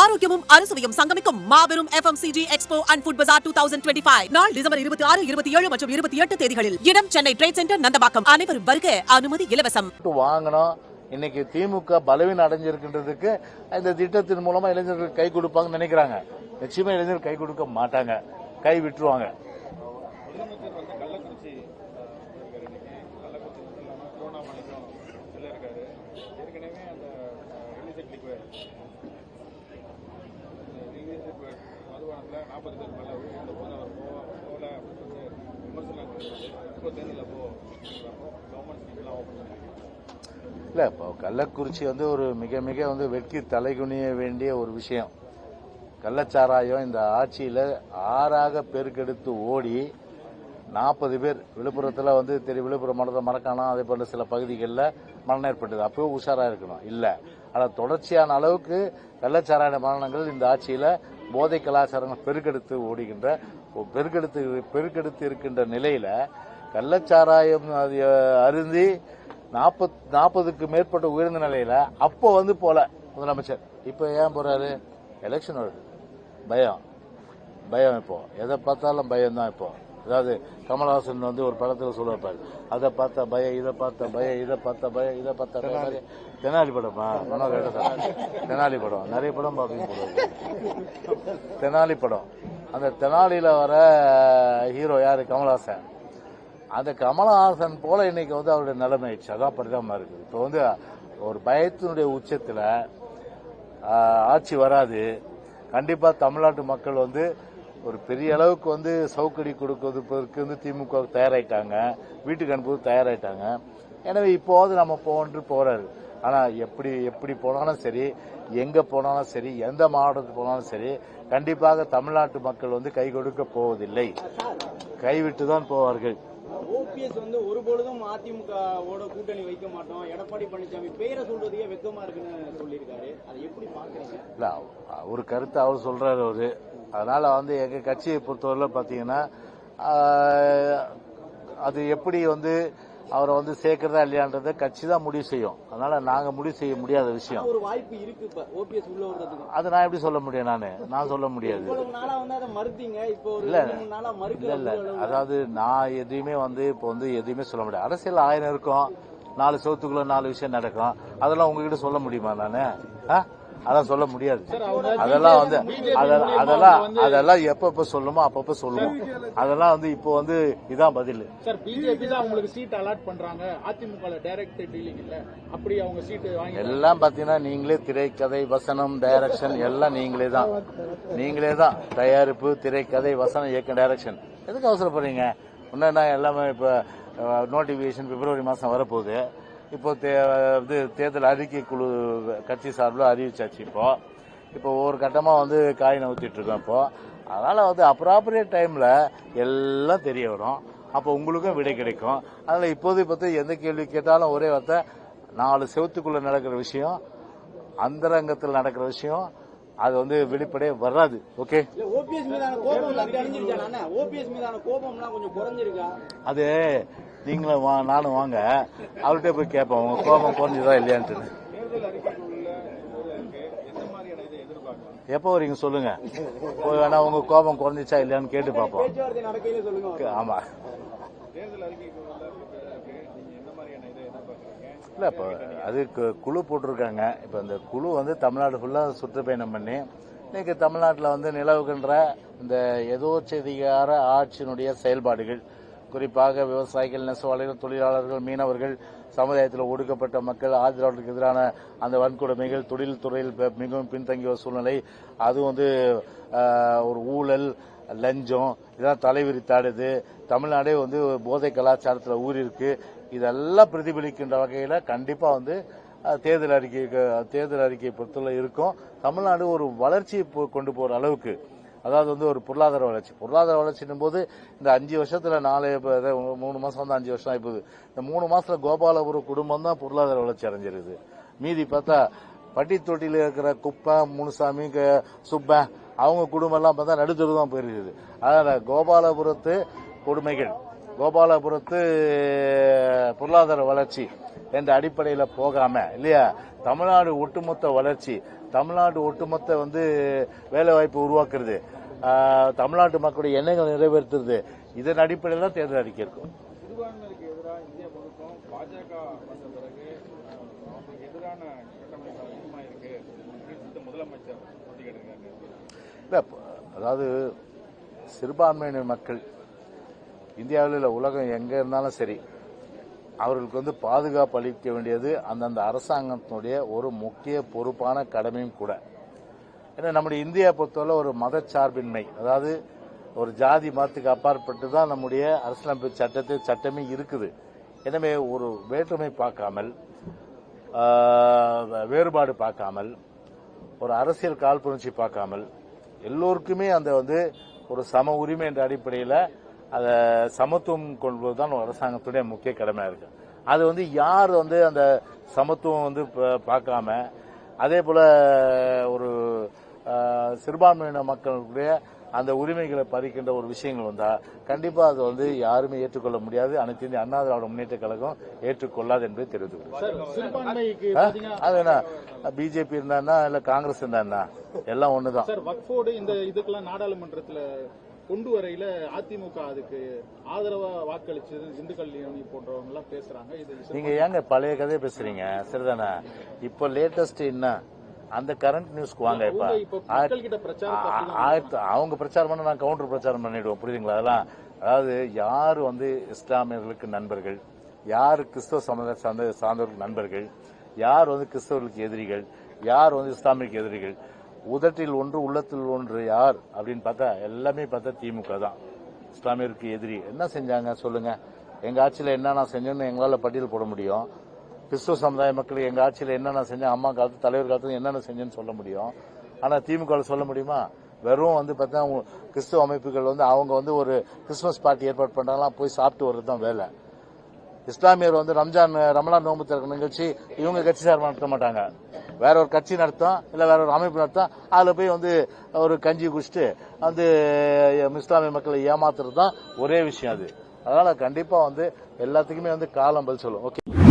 ஆரோக்கியமும் அறுசுவையும் சங்கமிக்கும் மாபெரும் FMCG expo and food bazaar two thousand twenty five நாள் டிசம்பர் இருபத்தி ஆறு இருபத்தி ஏழு மற்றும் இருபத்தி எட்டு தேதிகளில் இடம் சென்னை ட்ரேட் சென்டர் நந்தபாக்கம் அனைவரும் வருக அனுமதி இலவசம். வாங்கணும் இன்னைக்கு திமுக பலவீனம் அடைஞ்சிருக்கின்றதுக்கு இந்த திட்டத்தின் மூலமா இளைஞர்கள் கை கொடுப்பாங்கன்னு நினைக்கிறாங்க. நிச்சயமா இளைஞர்கள் கை கொடுக்க மாட்டாங்க. கை விட்டுருவாங்க. முதலமைச்சர் வந்து கள்ளக்குறிச்சி இருக்காரு இன்னைக்கு கள்ளக்குறிச்சி மட்டும் இல்லாமல் திருவண்ணாமலைக்கும் உள்ள இருக்காரு ஏற்கனவே அந்த ரிலீஸ் லிக்வேர் ரிலீஸ் லிக்வேர் மதுபானத்தில் நாற்பது பேர் மேலே அந்த போது அவர் போக போகல அப்படின்னு சொல்லி விமர்சனம் இப்போ தேர்தலில் போ அப்படிங்கிறப்போ கவர்மெண்ட் ஸ்கீம்லாம் ஓப்பன் பண்ணிருக்கு இல்லை இப்போ கள்ளக்குறிச்சி வந்து ஒரு மிக மிக வந்து வெட்கி தலைகுனிய வேண்டிய ஒரு விஷயம். கள்ளச்சாராயம் இந்த ஆட்சியில் ஆறாக பெருக்கெடுத்து ஓடி நாற்பது பேர் விழுப்புரத்தில் வந்து தெரிய விழுப்புரம் மாவட்டத்தை மறக்கானம் அதே போல சில பகுதிகளில் மரணம் ஏற்பட்டது. அப்போ உஷாராக இருக்கணும். இல்லை. ஆனால் தொடர்ச்சியான அளவுக்கு கள்ளச்சாராய மரணங்கள் இந்த ஆட்சியில் போதை கலாச்சாரங்கள் பெருக்கெடுத்து ஓடுகின்ற பெருக்கெடுத்து பெருக்கெடுத்து இருக்கின்ற நிலையில கள்ளச்சாராயம் அது, அருந்தி நாற்பத் நாற்பதுக்கு மேற்பட்ட உயர்ந்த நிலையில அப்போ வந்து போல முதலமைச்சர். இப்போ ஏன் போறாரு? எலெக்ஷன் வருது. பயம். பயம் இப்போ. எதை பார்த்தாலும் பயம் தான் இப்போ. அதாவது கமல்ஹாசன் வந்து ஒரு படத்தில் சொல்லுவார் அதை பார்த்த பயம் இதை பார்த்த பயம் இதை பார்த்த பயம் இதை பார்த்த தெனாலி. படமா? மனோகர் தெனாலி படம். நிறைய படம் பார்ப்பீங்க. தெனாலி படம். அந்த தெனாலியில வர ஹீரோ யாரு? கமல்ஹாசன். அந்த கமலஹாசன் போல இன்னைக்கு வந்து அவருடைய நிலைமை ஆயிடுச்சு. அதான் பரிதாபமா இருக்குது. இப்போ வந்து ஒரு பயத்தினுடைய உச்சத்துல ஆட்சி வராது. கண்டிப்பா தமிழ்நாட்டு மக்கள் வந்து ஒரு பெரிய அளவுக்கு வந்து சவுக்கடி கொடுப்பதற்கு வந்து திமுக தயாராயிட்டாங்க. வீட்டுக்கு அனுப்புவது தயாராயிட்டாங்க. எனவே இப்போது நம்ம போன்று போறாரு. ஆனா எப்படி எப்படி போனாலும் சரி எங்க போனாலும் சரி எந்த மாவட்டத்துக்கு போனாலும் சரி கண்டிப்பாக தமிழ்நாட்டு மக்கள் வந்து கை கொடுக்க போவதில்லை. கைவிட்டு தான் போவார்கள். ஓபிஎஸ் வந்து ஒரு பொழுதும் அதிமுகவோட கூட்டணி வைக்க மாட்டோம். எடப்பாடி பழனிசாமி பேரை சொல்றதுக்கே வெக்கமா இருக்குன்னு சொல்லியிருக்காரு. அதை எப்படி பாக்குறீங்க இல்ல ஒரு கருத்து அவர் சொல்றாரு அவரு. அதனால வந்து எங்க கட்சியை பொறுத்தவரை பாத்தீங்கன்னா ஆஹ், அது எப்படி வந்து அவரை வந்து சேர்க்கறதா இல்லையான்றதை கட்சி தான் முடிவு செய்யும். அதனால நாங்க முடிவு செய்ய முடியாத விஷயம். ஒரு வாய்ப்பு இருக்கு இப்ப ஓபிஎஸ் உள்ள வர்றதுக்கு. அது நான் எப்படி சொல்ல முடியும் நானு? நான் சொல்ல முடியாது. இல்ல. இல்ல இல்ல. அதாவது நான் எதையுமே வந்து இப்போ வந்து எதையுமே சொல்ல முடியாது. அரசியல் ஆயிரம் இருக்கும். நாலு சோத்துக்குள்ள நாலு விஷயம் நடக்கும். அதெல்லாம் உங்ககிட்ட சொல்ல முடியுமா நானு? ஆ? அதெல்லாம் சொல்ல முடியாது. அதெல்லாம் வந்து அதெல்லாம் அதெல்லாம் அதெல்லாம் எப்பப்ப சொல்லுமோ அப்பப்ப சொல்லுவோம். அதெல்லாம் வந்து இப்போ வந்து இதான் பதில். சார் பிஜேபி தான் அவங்களுக்கு சீட் அலாட் பண்றாங்க. அதிமுக டைரக்ட் டீலிங் இல்ல. அப்படி அவங்க சீட் வாங்கி எல்லாம் பாத்தீங்கன்னா நீங்களே திரைக்கதை வசனம் டைரக்ஷன் எல்லாம் நீங்களே தான். நீங்களே தான் தயாரிப்பு திரைக்கதை வசனம் இயக்கம் டைரக்ஷன் எதுக்கு அவசரப்படுறீங்க? இன்னும் எல்லாமே இப்ப நோட்டிபிகேஷன் பிப்ரவரி மாசம் வரப்போகுது. இப்போ தே- இது தேர்தல் அறிக்கை குழு கட்சி சார்பில் அறிவிச்சாச்சு இப்போ. இப்போ ஒவ்வொரு கட்டமா வந்து காய் நவுத்திட்டு இருக்கோம் இப்போ. அதனால வந்து அப்ராப்ரியேட் டைம்ல எல்லாம் தெரிய வரும். அப்போ உங்களுக்கும் விடை கிடைக்கும். அதனால இப்போது பத்தி எந்த கேள்வி கேட்டாலும் ஒரே வார்த்தை நாலு செவத்துக்குள்ள நடக்கிற விஷயம் அந்தரங்கத்தில் நடக்கிற விஷயம் அது வந்து வெளிப்படையே வராது. ஓகே அது நீங்களும் வா நானும் வாங்க. அவர்கிட்ட போய் கேட்போம். உங்க கோபம் குறைஞ்சதா இல்லையான்ட்டு. எப்போ வரீங்க சொல்லுங்க. போய் வேணா உங்க கோபம் குறைஞ்சிச்சா இல்லையான்னு கேட்டு பார்ப்போம். ஆமா. இல்ல இப்போ அது குழு போட்டிருக்காங்க. இப்போ இந்த குழு வந்து தமிழ்நாடு ஃபுல்லா சுற்றுப்பயணம் பண்ணி இன்னைக்கு தமிழ்நாட்டில் வந்து நிலவுகின்ற இந்த எதோச்சதிகார ஆட்சியினுடைய செயல்பாடுகள். குறிப்பாக விவசாயிகள் நெசவாளர்கள் தொழிலாளர்கள் மீனவர்கள் சமுதாயத்தில் ஒடுக்கப்பட்ட மக்கள் ஆதரவாளர்களுக்கு எதிரான அந்த வன்கொடுமைகள் தொழில் துறையில் பெ- மிகவும் பின்தங்கிய சூழ்நிலை. அது வந்து ஒரு ஊழல் லஞ்சம் இதெல்லாம் தலைவிரித்தாடுது தமிழ்நாடே வந்து போதை கலாச்சாரத்தில் ஊறிருக்கு இதெல்லாம் பிரதிபலிக்கின்ற வகையில் கண்டிப்பாக வந்து தேர்தல் அறிக்கை தேர்தல் அறிக்கையை பொறுத்தவரை இருக்கும். தமிழ்நாடு ஒரு வளர்ச்சியை போ- கொண்டு போகிற அளவுக்கு அதாவது வந்து ஒரு பொருளாதார வளர்ச்சி. பொருளாதார வளர்ச்சின்னும் போது இந்த அஞ்சு வருஷத்துல நாலு மூணு மாசம் வந்து அஞ்சு வருஷம் ஆயிப்போகுது. இந்த மூணு மாசத்துல கோபாலபுரம் குடும்பம் தான் பொருளாதார வளர்ச்சி அடைஞ்சிருக்குது. மீதி பார்த்தா பட்டி தொட்டியில் இருக்கிற குப்பை முனுசாமி க- சுப்பன் அவங்க குடும்பம் எல்லாம் பார்த்தா நடுத்தரு தான் போயிருக்குது. அதனால கோபாலபுரத்து கொடுமைகள். கோபாலபுரத்து பொருளாதார வளர்ச்சி என்ற அடிப்படையில் போகாம இல்லையா? தமிழ்நாடு ஒட்டுமொத்த வளர்ச்சி தமிழ்நாடு ஒட்டுமொத்த வந்து வேலைவாய்ப்பு உருவாக்குறது தமிழ்நாட்டு மக்களுடைய எண்ணங்கள் நிறைவேற்றுறது இதன் அடிப்படையில் தான் தேர்தல் அறிக்கை இருக்கும். இல்ல, அதாவது சிறுபான்மையினர் மக்கள் இந்தியாவில் உலகம் எங்க இருந்தாலும் சரி அவர்களுக்கு வந்து பாதுகாப்பு அளிக்க வேண்டியது அந்தந்த அரசாங்கத்தினுடைய ஒரு முக்கிய பொறுப்பான கடமையும் கூட. ஏன்னா நம்முடைய இந்தியா பொறுத்தவரை ஒரு மதச்சார்பின்மை. அதாவது ஒரு ஜாதி மதத்துக்கு அப்பாற்பட்டு தான் நம்முடைய அரசியலமைப்பு சட்டத்தை சட்டமே இருக்குது. எனவே ஒரு வேற்றுமை பார்க்காமல் வேறுபாடு பார்க்காமல் ஒரு அரசியல் காழ்ப்புணர்ச்சி பார்க்காமல் எல்லோருக்குமே அந்த வந்து ஒரு சம உரிமை என்ற அடிப்படையில் அதை சமத்துவம் கொள்வது தான் அரசாங்கத்துடைய முக்கிய கடமையா இருக்கு. அது வந்து யார் வந்து அந்த சமத்துவம் வந்து பார்க்காம அதே போல ஒரு சிறுபான்மையின மக்களுடைய அந்த உரிமைகளை பறிக்கின்ற ஒரு விஷயங்கள் வந்தா கண்டிப்பா அது வந்து யாருமே ஏற்றுக்கொள்ள முடியாது. அனைத்து இந்திய அண்ணா திராவிட முன்னேற்ற கழகம் ஏற்றுக்கொள்ளாது என்பதை தெரிவித்துக்கிறேன் அது என்ன? பிஜேபி இருந்தா இல்ல காங்கிரஸ் இருந்தா எல்லாம் ஒண்ணுதான். சார் வக்ஃபோர்டு இந்த இதுக்கெல்லாம் நாடாளுமன்றத்துல கொண்டு வரையில அதிமுக அதுக்கு ஆதரவா வாக்களிச்சது யூனி போன்றவங்க எல்லாம் பேசுறாங்க. இது நீங்க ஏங்க பழைய கதையை பேசுறீங்க? சரிதானே? இப்போ லேட்டஸ்ட் என்ன? அந்த கரண்ட் நியூஸ்க்கு வாங்க இப்ப. அவங்க பிரச்சாரம் பண்ண நான் கவுண்டர் பிரச்சாரம் பண்ணிடுவோம் புரியுதுங்களா? அதெல்லாம் அதாவது யார் வந்து இஸ்லாமியர்களுக்கு நண்பர்கள்? யார் கிறிஸ்தவ சமுதாய சார்ந்த சார்ந்தவர்களுக்கு நண்பர்கள்? யார் வந்து கிறிஸ்தவர்களுக்கு எதிரிகள்? யார் வந்து இஸ்லாமியருக்கு எதிரிகள்? உதட்டில் ஒன்று உள்ளத்தில் ஒன்று யார்? அப்படின்னு பார்த்தா எல்லாமே பார்த்தா திமுக தான். இஸ்லாமியருக்கு எதிரி. என்ன செஞ்சாங்க? சொல்லுங்க. எங்க ஆட்சியில் என்னென்ன செஞ்சோன்னு எங்களால் பட்டியல் போட முடியும். கிறிஸ்துவ சமுதாய மக்கள் எங்க ஆட்சியில் என்னென்ன செஞ்சோம் அம்மா காலத்து தலைவர் காலத்துல என்னென்ன செஞ்சோன்னு சொல்ல முடியும். ஆனா திமுக சொல்ல முடியுமா? வெறும் வந்து பார்த்தா கிறிஸ்துவ அமைப்புகள் வந்து அவங்க வந்து ஒரு கிறிஸ்துமஸ் பார்ட்டி ஏற்பாடு பண்றாங்களாம் போய் சாப்பிட்டு வர்றது தான் வேலை. இஸ்லாமியர் வந்து ரம்ஜான் ரமலான் நோம்பு திறக்கிற நிகழ்ச்சி இவங்க கட்சி சார்பாக நடத்த மாட்டாங்க. வேற ஒரு கட்சி நடத்தும் இல்லை வேற ஒரு அமைப்பு நடத்தும் அதில் போய் வந்து ஒரு கஞ்சி குடிச்சிட்டு வந்து இஸ்லாமிய மக்களை ஏமாத்துறது தான் ஒரே விஷயம் அது. அதனால கண்டிப்பாக வந்து எல்லாத்துக்குமே வந்து காலம் பதில் சொல்லும். ஓகே